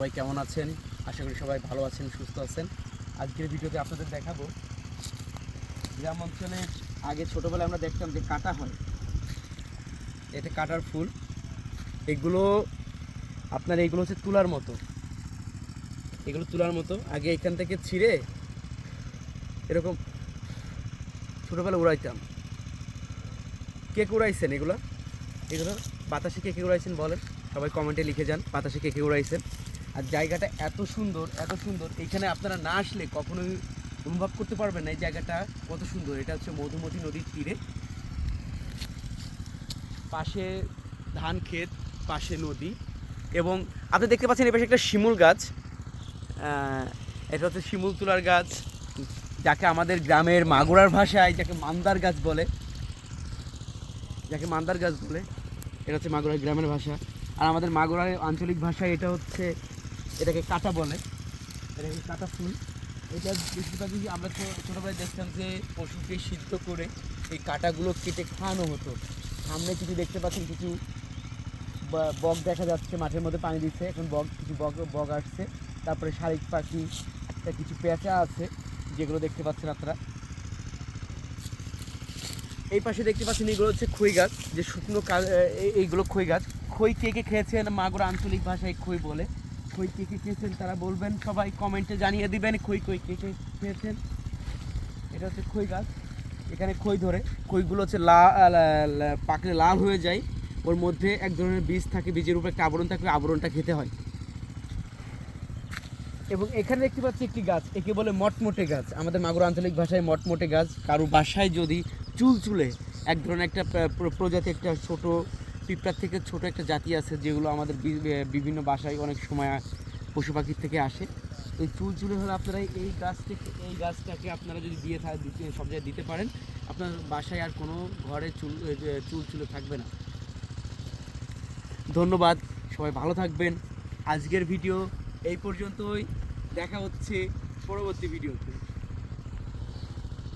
সবাই কেমন আছেন? আশা করি সবাই ভালো আছেন, সুস্থ আছেন। আজকের ভিডিওতে আপনাদের দেখাবো গ্রাম অঞ্চলে আগে ছোটোবেলায় আমরা দেখতাম যে কাটা হয়। এটা কাটার ফুল। এগুলো আপনার এগুলো হচ্ছে তুলার মতো। এগুলো তুলার মতো। আগে এখান থেকে ছিঁড়ে এরকম ছোটোবেলা উড়াইতাম। কে উড়াইছেন এগুলো? এগুলো বাতাসে কে কে উড়াইছেন বলেন? সবাই কমেন্টে লিখে যান, বাতাসে কে কে উড়াইছেন। আর জায়গাটা এত সুন্দর এত সুন্দর। এখানে আপনারা না আসলে কখনোই অনুভব করতে পারবেন না এই জায়গাটা কত সুন্দর। এটা হচ্ছে মধুমতি নদীর তীরে। পাশে ধান ক্ষেত, পাশে নদী এবং আপনি দেখতে পাচ্ছেন এই পাশে একটা শিমুল গাছ। এটা হচ্ছে শিমুল তুলার গাছ, যাকে আমাদের গ্রামের মাগুরার ভাষায় যাকে মান্দার গাছ বলে। যাকে মান্দার গাছ বলে, এটা হচ্ছে মাগুরার গ্রামের ভাষা। আর আমাদের মাগুরার আঞ্চলিক ভাষায় এটা হচ্ছে এটাকে কাটা বলে। এটাকে কাটা ফুল। এটা বেশিরভাগই আমরা ছোটোবেলায় দেখতাম যে পশুকে সিদ্ধ করে এই কাটাগুলো কেটে খাওয়ানো হতো। সামনে কিছু দেখতে পাচ্ছেন, কিছু বক দেখা যাচ্ছে, মাঠের মধ্যে পানি দিচ্ছে। এখন বক, কিছু বক বক আসছে। তারপরে শালিক পাখি তা কিছু পেঁচা আছে, যেগুলো দেখতে পাচ্ছেন আপনারা। এই পাশে দেখতে পাচ্ছেন, এগুলো হচ্ছে খই গাছ, যে শুকনো এইগুলো খই গাছ। খই কে কে খেয়েছেন? মাগুর আঞ্চলিক ভাষায় খই বলে। খই কে কে খেয়েছেন তারা বলবেন। সবাই কমেন্টে জানিয়ে দিবেন খই খই কে কে খেয়েছেন। এটা হচ্ছে খই গাছ। এখানে খই ধরে। খইগুলো হচ্ছে লাল পাকলে লাল হয়ে যায়। ওর মধ্যে এক ধরনের বীজ থাকে, বীজের উপর একটা আবরণ থাকে আবরণটা খেতে হয়। এবং এখানে দেখতে পাচ্ছি একটি গাছ, একে বলে মটমটে গাছ। আমাদের মাগুরা আঞ্চলিক ভাষায় মটমটে গাছ। কারও বাসায় যদি চুল চুলে এক ধরনের একটা প্র- প্র- প্রজাতি একটা ছোট পিঁপড়ার থেকে ছোট একটা জাতি আছে যেগুলো আমাদের বিভিন্ন বাসায় অনেক সময় পশু পাখির থেকে আসে। এই চুল চুলে হলে আপনারা এই গাছটাকে এই গাছটাকে আপনারা যদি দিয়ে থা- দিতে সব জায়গায় দিতে পারেন আপনার বাসায় আর কোনো ঘরে চুল এ, যে চুল চুলে থাকবে না। ধন্যবাদ সবাই ভালো থাকবেন। আজকের ভিডিও এই পর্যন্তই। দেখা হচ্ছে পরবর্তী ভিডিওতে।